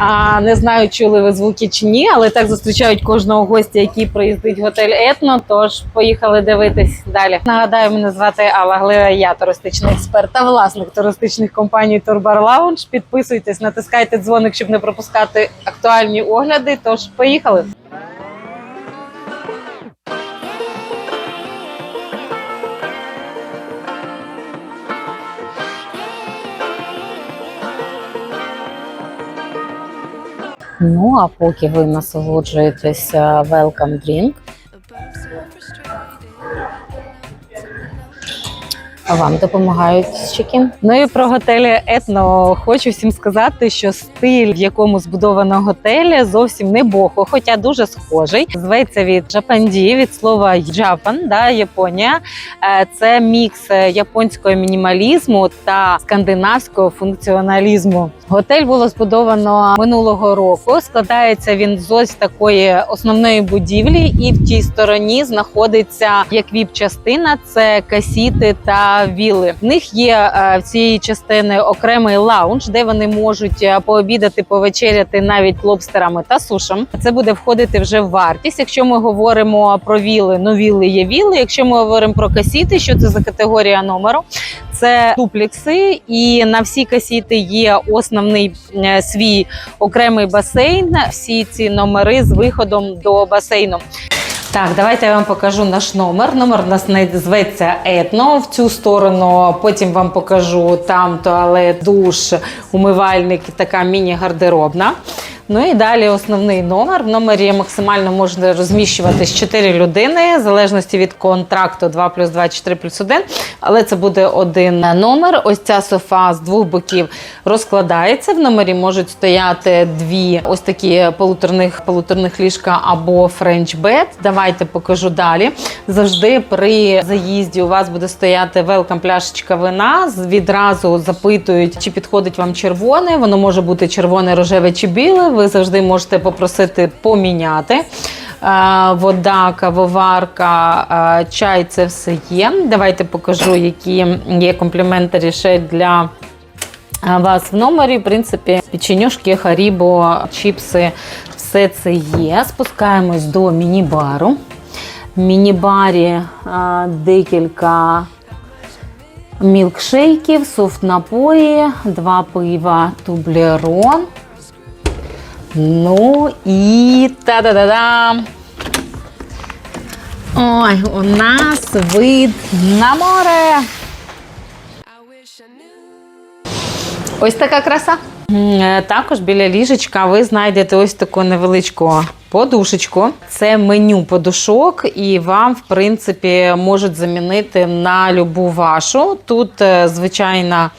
А, не знаю, чули ви звуки чи ні, але так зустрічають кожного гостя, який приїздить в готель Етно. Тож поїхали дивитись далі. Нагадаю, мене звати Алла Глива, я туристичний експерт та власник туристичних компаній Турбар Лаунж. Підписуйтесь, натискайте дзвоник, щоб не пропускати актуальні огляди. Тож поїхали. Ну а поки ви насолоджуєтеся welcome drink, вам допомагають чекін. Ну і про готелі Етно хочу всім сказати, що стиль, в якому збудовано готель, зовсім не бохо, хоча дуже схожий. Зветься від Джапанді, від слова Japan, да, Японія. Е, Це мікс японського мінімалізму та скандинавського функціоналізму. Готель було збудовано минулого року. Складається він з ось такої основної будівлі, і в тій стороні знаходиться як віп-частина. Це касіти та віли. В них є е, в цієї частини окремий лаунж, де вони можуть е, пообідати, повечеряти навіть лобстерами та сушем. Це буде входити вже в вартість. Якщо ми говоримо про віли, ну віли є віли. Якщо ми говоримо про касіти, що це за категорія номеру? Це дуплікси, і на всі касіти є основний е, свій окремий басейн. Всі ці номери з виходом до басейну. Так, давайте я вам покажу наш номер. Номер у нас зветься етно в цю сторону. Потім вам покажу там туалет, душ, умивальник, і така міні-гардеробна. Ну і далі основний номер. В номері максимально можна розміщуватись 4 людини, в залежності від контракту 2 плюс 2, 4 плюс 1. Але це буде один номер. Ось ця софа з двох боків розкладається. В номері можуть стояти дві ось такі полуторних, полуторних ліжка або френч-бед. Давайте покажу далі. Завжди при заїзді у вас буде стояти велкам пляшечка вина. Відразу запитують, чи підходить вам червоне. Воно може бути червоне, рожеве чи біле. Ви завжди можете попросити поміняти. Е, Вода, кавоварка, е, чай це все є. Давайте покажу, які є компліментарі ще для вас в номері. В принципі, печенюшки, харібо, чіпси, все це є. Спускаємось до міні-бару. В міні-барі декілька мілкшейків, софт-напої, два пива тублерон. Ну і та-да-да-дам! Ой, у нас вид на море. Ось така краса. Е, Також біля ліжечка ви знайдете ось таку невеличку подушечку. Це меню подушок, і вам, в принципі, можуть замінити на любу вашу. Тут, е, звичайна,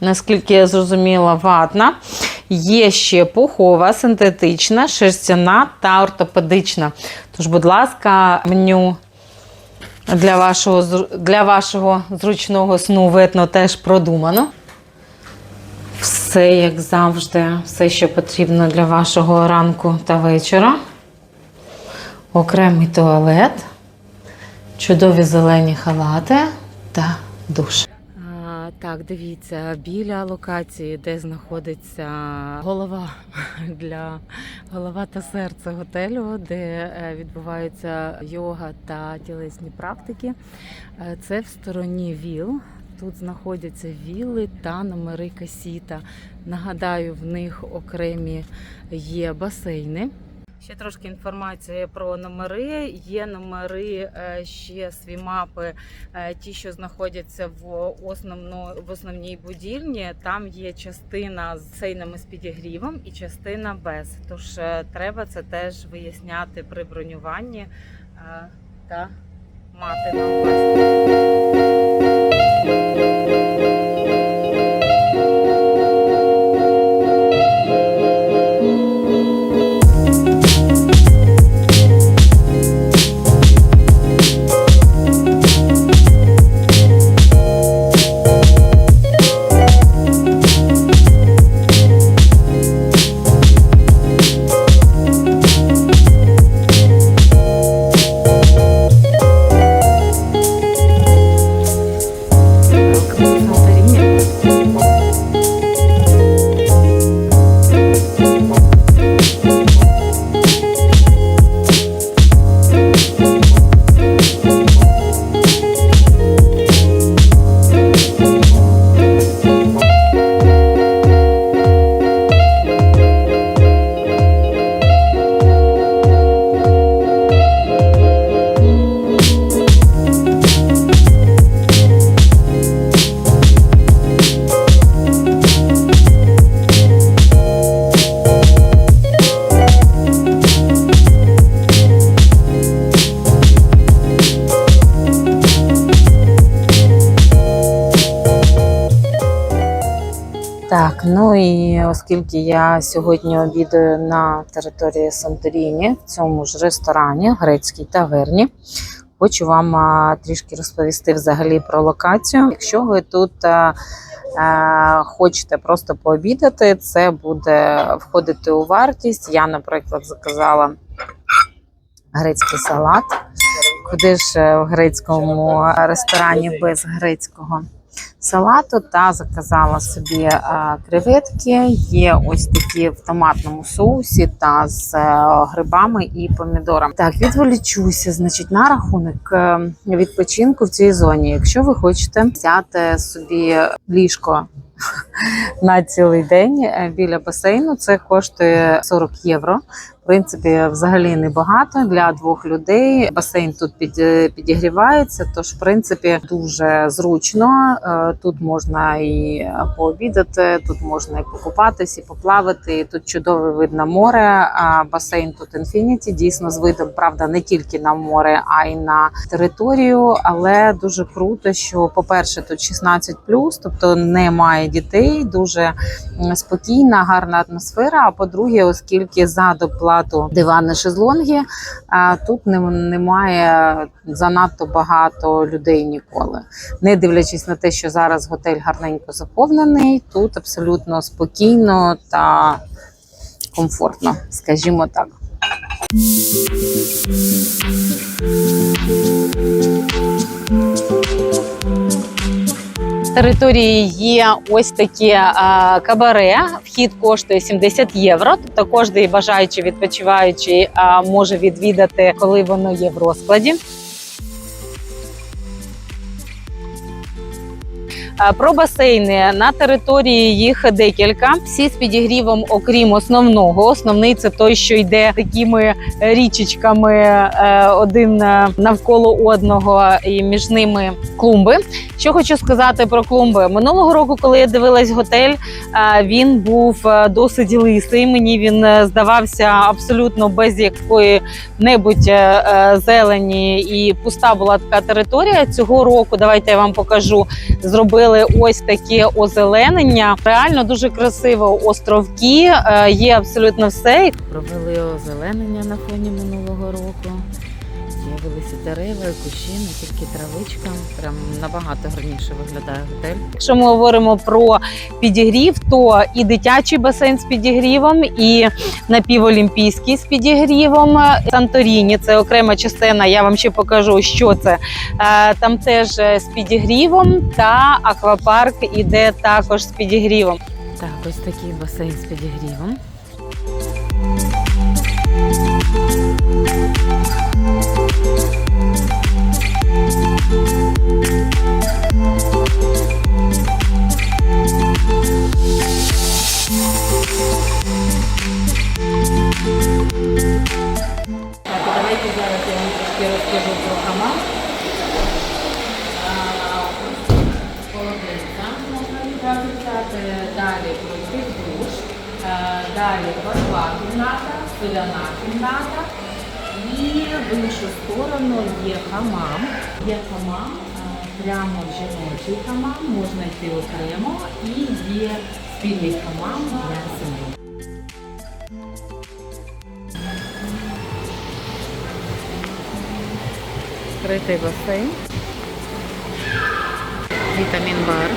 наскільки я зрозуміла, ватна. Є ще пухова, синтетична, шерстяна та ортопедична. Тож, будь ласка, меню для вашого, для вашого зручного сну видно теж продумано. Все, як завжди, все, що потрібно для вашого ранку та вечора. Окремий туалет, чудові зелені халати та душ. Так, дивіться, біля локації, де знаходиться голова для голова та серце готелю, де е, відбуваються йога та тілесні практики. Е, Це в стороні ВІЛ. Тут знаходяться вілли та номери касіта. Нагадаю, в них окремі є басейни. Ще трошки інформації про номери. Є номери е, ще свімапи, е, ті, що знаходяться в основно в основній будівлі. Там є частина з сейнами з підігрівом і частина без. Тож е, треба це теж виясняти при бронюванні та мати на увазі. Оскільки я сьогодні обідаю на території Санторіні, в цьому ж ресторані, грецькій таверні, хочу вам трішки розповісти взагалі про локацію. Якщо ви тут хочете просто пообідати, це буде входити у вартість. Я, наприклад, заказала грецький салат. Куди ж е, в грецькому ресторані без грецького салату та заказала собі креветки. Є ось такі в томатному соусі та з е, грибами і помідорами. Так, відволічуся, значить, на рахунок е, відпочинку в цій зоні. Якщо ви хочете взяти собі ліжко. На цілий день е, біля басейну це коштує 40 євро. В принципі, взагалі небагато для двох людей. Басейн тут під, е, підігрівається, тож в принципі дуже зручно. Е, Тут можна і пообідати, тут можна і покупатись, і поплавати. Тут чудовий вид на море. А басейн тут інфініті, дійсно з видом, правда, не тільки на море, а й на територію. Але дуже круто, що, по-перше, тут 16+, тобто немає дітей, дуже спокійна, гарна атмосфера. А по-друге, оскільки за доплату дивани шезлонги, тут немає занадто багато людей ніколи. Не дивлячись на те, що зараз готель гарненько заповнений, тут абсолютно спокійно та комфортно, скажімо так. Території є ось такі а, кабаре. Вхід коштує 70 євро. Тобто кожен бажаючий відпочиваючий а, може відвідати, коли воно є в розкладі. Про басейни на території їх декілька. Всі з підігрівом, окрім основного. Основний це той, що йде такими річечками е, один е, навколо одного, і між ними клумби. Що хочу сказати про клумби минулого року, коли я дивилась готель, е, він був досить лисий. Мені він здавався абсолютно без якої небудь е, зелені і пуста була така територія. Цього року давайте я вам покажу. Зробили ось таке озеленення. Реально дуже красиво. Островки е, є абсолютно все. Провели озеленення на фоні минулого року. З'явилися дерева, кущі, не тільки травичка. Прям набагато гарніше виглядає готель. Якщо ми говоримо про підігрів, то і дитячий басейн з підігрівом, і напіволімпійський з підігрівом. Санторіні це окрема частина. Я вам ще покажу, що це. Е, Там теж е, з підігрівом, та аквапарк іде також з підігрівом. Так, ось такий басейн з підігрівом. Далі пройти душ. Е, Далі важова кімната, соляна кімната. І в іншу сторону є хамам. Є хамам, е, прямо жіночий хамам, можна йти окремо. І є спільний хамам для сім'ї. Критий басейн. Вітамін бар.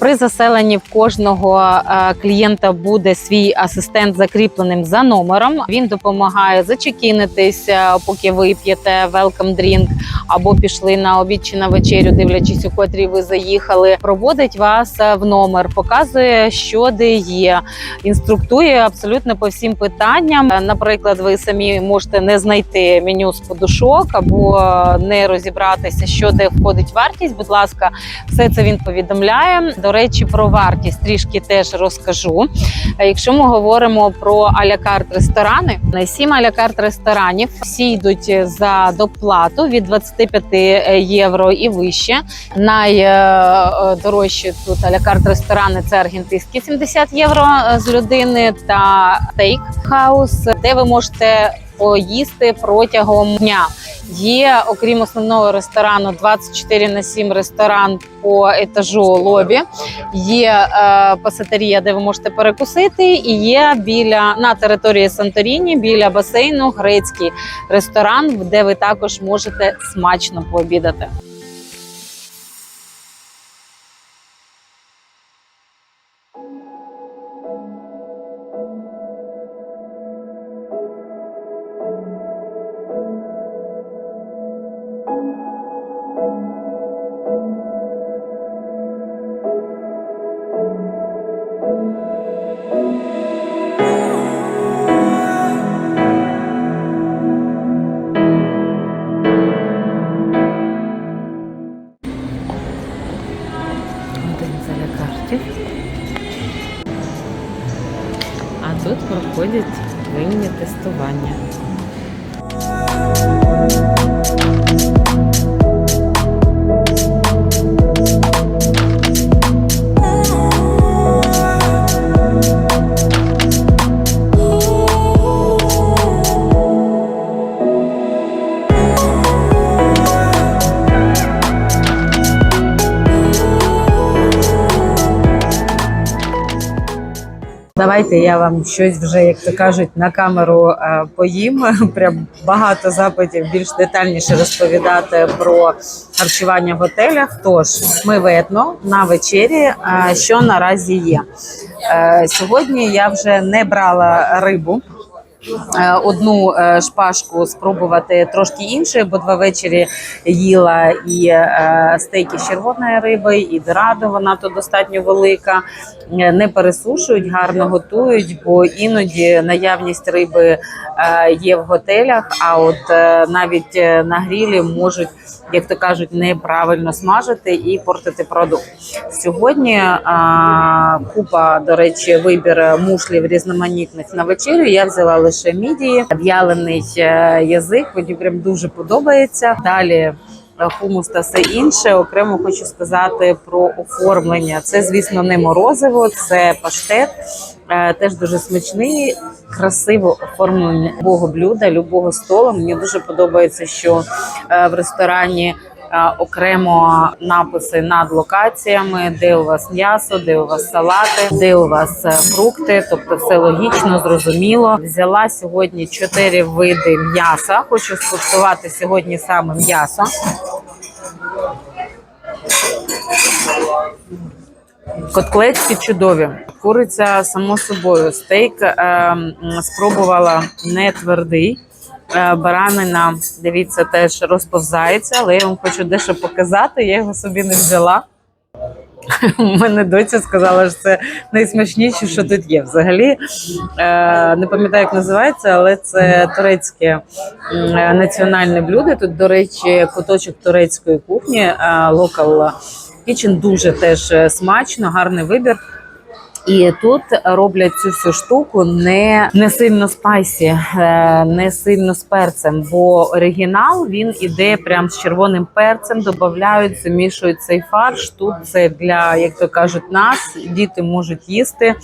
При заселенні в кожного е, клієнта буде свій асистент закріпленим за номером. Він допомагає зачекінитись, поки ви п'єте welcome drink або пішли на обід чи на вечерю, дивлячись, у котрій ви заїхали. Проводить вас е, в номер, показує, що де є, інструктує абсолютно по всім питанням. Е, Наприклад, ви самі можете не знайти меню з подушок або не розібратися, що де входить вартість. Будь ласка, все це він повідомляє. До речі, про вартість трішки теж розкажу. Е, Якщо ми говоримо про алякарт ресторани, на сім алякарт ресторанів всі йдуть за доплату від 25 євро і вище. Найдорожчі тут алякарт ресторани це аргентинські 70 євро е, з людини та стейк хаус, де ви можете поїсти протягом дня. Є, окрім основного ресторану, 24 на 7 ресторан по етажу лобі. Є е, пасатерія, де ви можете перекусити, і є біля на території Санторіні, біля басейну, грецький ресторан, де ви також можете смачно пообідати. Давайте я вам щось вже, як то кажуть, на камеру е, поїм. Прям багато запитів більш детальніше розповідати про харчування в готелях. Тож ми видно на вечері, що наразі є. Е, Сьогодні я вже не брала рибу. Е, Одну е, шпажку спробувати трошки іншої, бо два вечері їла і е, стейки з червоної риби, і дорадо, вона то достатньо велика. Не пересушують, гарно готують, бо іноді наявність риби є в готелях, а от навіть на грілі можуть, як то кажуть, неправильно смажити і портити продукт. Сьогодні а, купа, до речі, вибір мушлів різноманітних на вечерю. Я взяла лише мідії, в'ялений е, язик. Мені прям дуже подобається. Далі хумус та все інше. Окремо хочу сказати про оформлення. Це, звісно, не морозиво, це паштет. Е, Теж дуже смачний, красиво оформлення любого блюда, любого столу. Мені дуже подобається, що е, в ресторані. Е, Окремо написи над локаціями, де у вас м'ясо, де у вас салати, де у вас е, фрукти. Тобто все логічно, зрозуміло. Взяла сьогодні чотири види м'яса. Хочу скуштувати сьогодні саме м'ясо. Котлетки чудові. Куриця само собою. Стейк е, спробувала не твердий. Е, баранина, дивіться, теж розповзається, але я вам хочу дещо показати. Я його собі не взяла. У мене доця сказала, що це найсмачніше, що тут є. Взагалі е, не пам'ятаю, як називається, але це турецьке е, національне блюдо. Тут, до речі, куточок турецької кухні, local kitchen, дуже теж смачно, гарний вибір. І тут роблять цю всю штуку не, не сильно спайсі, е, не сильно з перцем, бо оригінал він іде прям з червоним перцем, додають, замішують цей фарш. Тут це для, як то кажуть, нас діти можуть їсти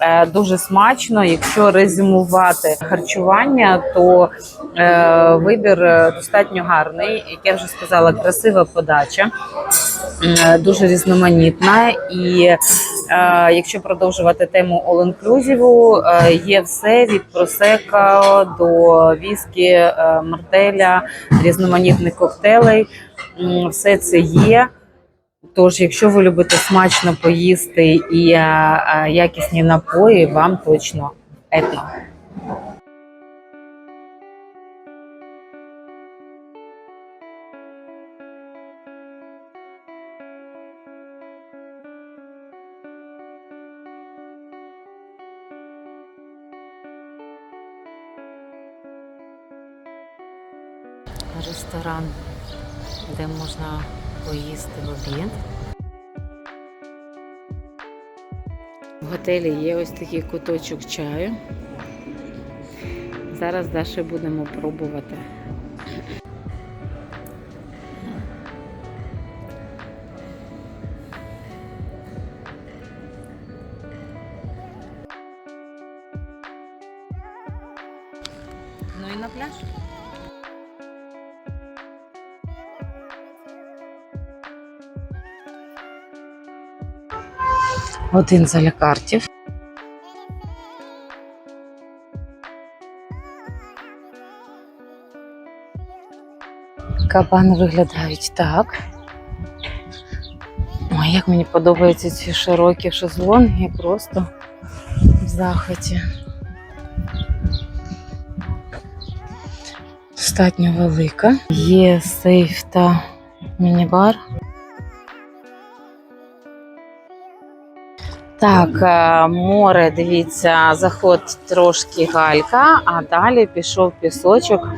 Е, дуже смачно. Якщо резюмувати харчування, то е, вибір достатньо гарний. Як я вже сказала, красива подача. Дуже різноманітна. І якщо продовжувати тему all-inclusive, е, є все від просека до віскі, е, мартеля, різноманітних коктейлей. Все це є. Тож, якщо ви любите смачно поїсти і е, якісні напої, вам точно етно. Ресторан, де можна поїсти в обід. В готелі є ось такий куточок чаю. Зараз Даші будемо пробувати. Один з алякартів. Кабани виглядають так. Ой, як мені подобаються ці широкі шезлонги, просто в захваті. Достатньо велика. Є сейф та міні-бар. Так, е, море, дивіться, заход трошки галька, а далі пішов пісочок,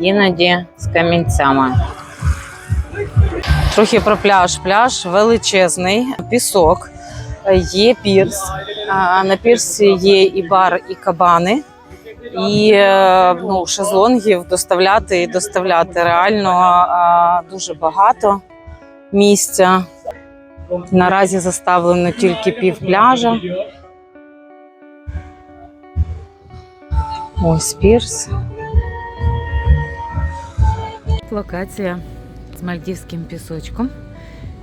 іноді з камінцями. Трохи про пляж. Пляж величезний, пісок, е, є пірс. На пірсі є і бар, і кабани. І е, ну, шезлонгів доставляти і доставляти. Реально дуже багато місця. Наразі заставлено тільки пів пляжа. Ось пірс. Локація з мальдівським пісочком,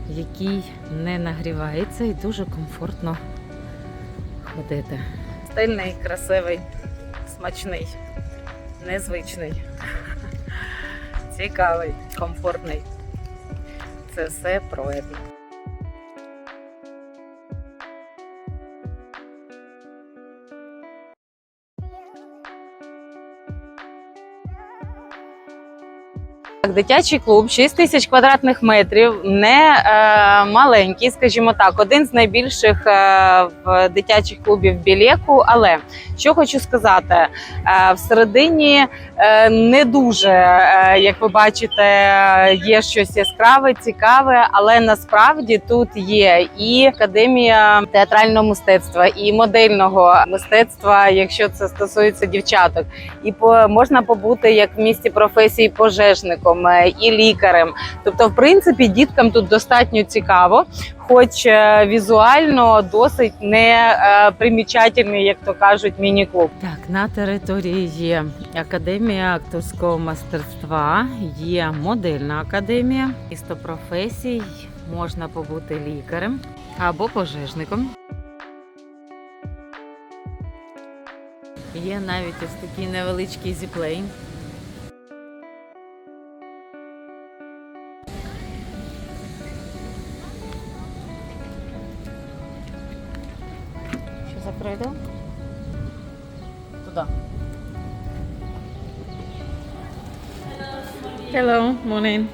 який не нагрівається і дуже комфортно ходити. Стильний, красивий, смачний, незвичний, цікавий, комфортний. Це все про. Дитячий клуб 6 тисяч квадратних метрів, не е, маленький, скажімо так, один з найбільших е, в дитячих клубів Білеку. Але що хочу сказати, е, всередині е, не дуже, е, як ви бачите, є щось яскраве, цікаве, але насправді тут є і академія театрального мистецтва, і модельного мистецтва, якщо це стосується дівчаток, і по можна побути як в місті професії пожежником е, і лікарем. Тобто, в принципі, діткам тут достатньо цікаво, хоч е, візуально досить не е, примічательний, як то кажуть, міні-клуб. Так, на території є академія акторського мастерства, є модельна академія, місто професій. Можна побути лікарем або пожежником. Є навіть ось такий невеличкий зіплейн. Туди. Hello, morning.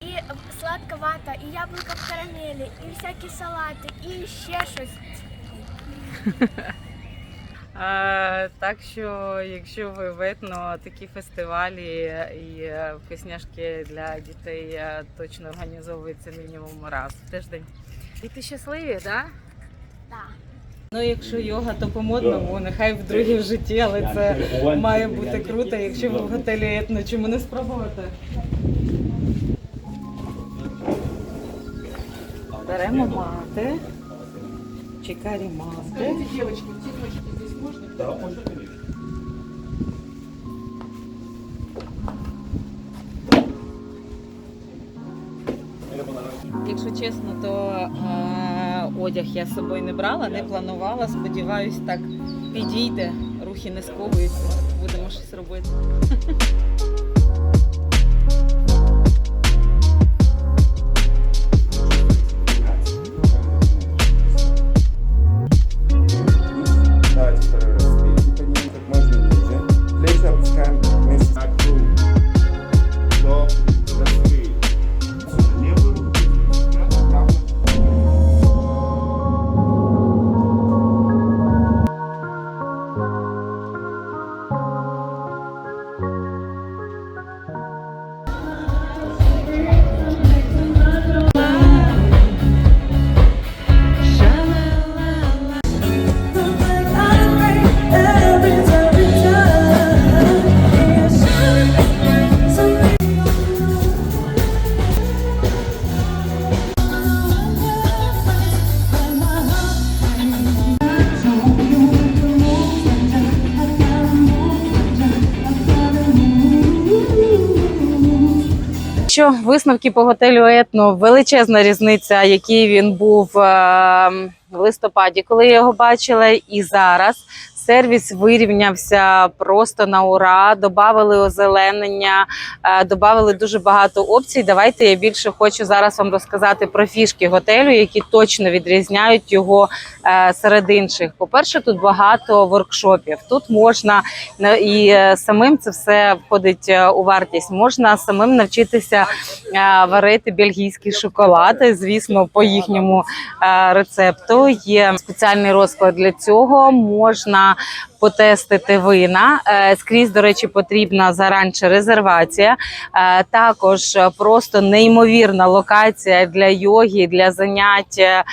І сладка вата, і яблука в карамелі, і всякі салати, і ще щось. А, так що, якщо ви ветно такі фестивалі і е, вкусняшки для дітей е, точно організовуються мінімум раз в тиждень. Діти щасливі, так? Так. Ну, якщо йога, то по модному, нехай вдруге в житті, але це має бути круто, якщо ви в готелі етно, чому не спробувати? Беремо мати. Чекарі мати. Якщо чесно, то е, одяг я з собою не брала, не планувала. Сподіваюсь, так підійде, рухи не сковуються, будемо щось робити. що висновки по готелю Етно величезна різниця, який він був е, в листопаді, коли я його бачила, і зараз. Сервіс вирівнявся просто на ура. Добавили озеленення, е, добавили дуже багато опцій. Давайте я більше хочу зараз вам розказати про фішки готелю, які точно відрізняють його серед інших. По-перше, тут багато воркшопів. Тут можна і е, самим це все входить е, у вартість. Можна самим навчитися е, варити бельгійські шоколади. звісно, по їхньому е, рецепту. Є спеціальний розклад для цього. Можна потестити вина. Е, Скрізь, до речі, потрібна заранче резервація. Е, Також просто неймовірна локація для йоги, для занять е,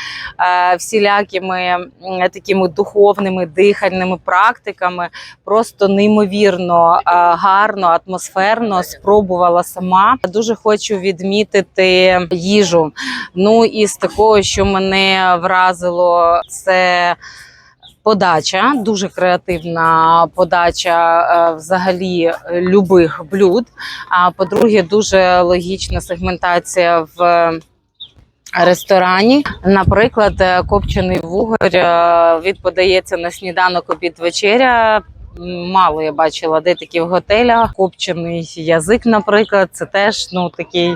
всілякими такими духовними дихальними практиками. Просто неймовірно гарно, атмосферно спробувала сама. Дуже хочу відмітити їжу. Ну і з такого, що мене вразило, це. Подача дуже креативна подача е, взагалі е, любих блюд. А по-друге, дуже логічна сегментація в ресторані. Наприклад, е, копчений вугор е, він подається на сніданок обід вечеря. Мало я бачила де такі в готелях. Копчений язик, наприклад, це теж ну такий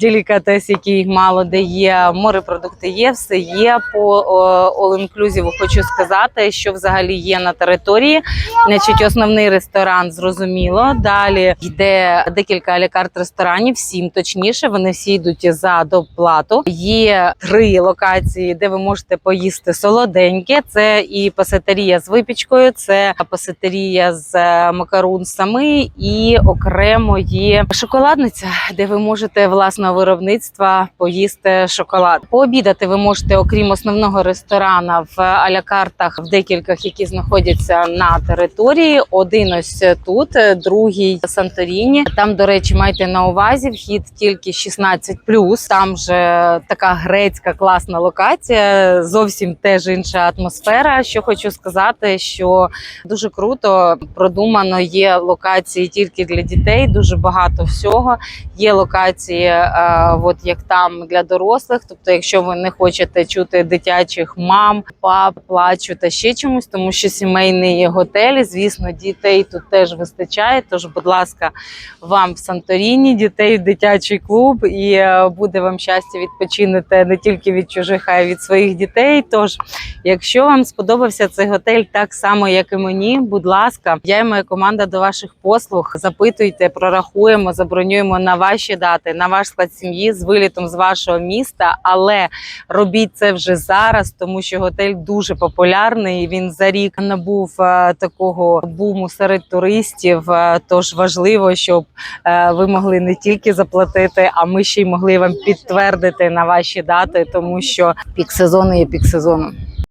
делікатес, який мало де є. Морепродукти є, все є по о, all inclusive Хочу сказати, що взагалі є на території. Значить, основний ресторан зрозуміло. Далі йде декілька алікарт ресторанів, сім точніше. Вони всі йдуть за доплату. Є три локації, де ви можете поїсти солоденьке. Це і пасетерія з випічкою, це пасетерія з е, макарун сами, і окремо є шоколадниця, де ви можете власного виробництва поїсти шоколад. Пообідати ви можете, окрім основного ресторана, в алякартах в декількох, які знаходяться на території. Один ось тут, другий Санторіні. Там, до речі, майте на увазі вхід тільки 16+. Там же така грецька класна локація. Зовсім теж інша атмосфера. Що хочу сказати, що дуже круто продумано. Є локації тільки для дітей, дуже багато всього. Є локації, е, от як там для дорослих. Тобто, якщо ви не хочете чути дитячих мам, пап, плачу та ще чомусь, тому що сімейний готель, звісно, дітей тут теж вистачає. Тож, будь ласка, вам в Санторіні, дітей в дитячий клуб, і е, буде вам щастя відпочинити не тільки від чужих, а й від своїх дітей. Тож, якщо вам сподобався цей готель так само, як і мені, будь ласка, я і моя команда до ваших послуг. Запитуйте, прорахуємо, забронюємо на ваші дати, на ваш склад сім'ї з вилітом з вашого міста. Але робіть це вже зараз, тому що готель дуже популярний. Він за рік набув е, такого буму серед туристів. Е, Тож важливо, щоб е, ви могли не тільки заплатити, а ми ще й могли вам підтвердити на ваші дати, тому що пік сезону є пік сезону.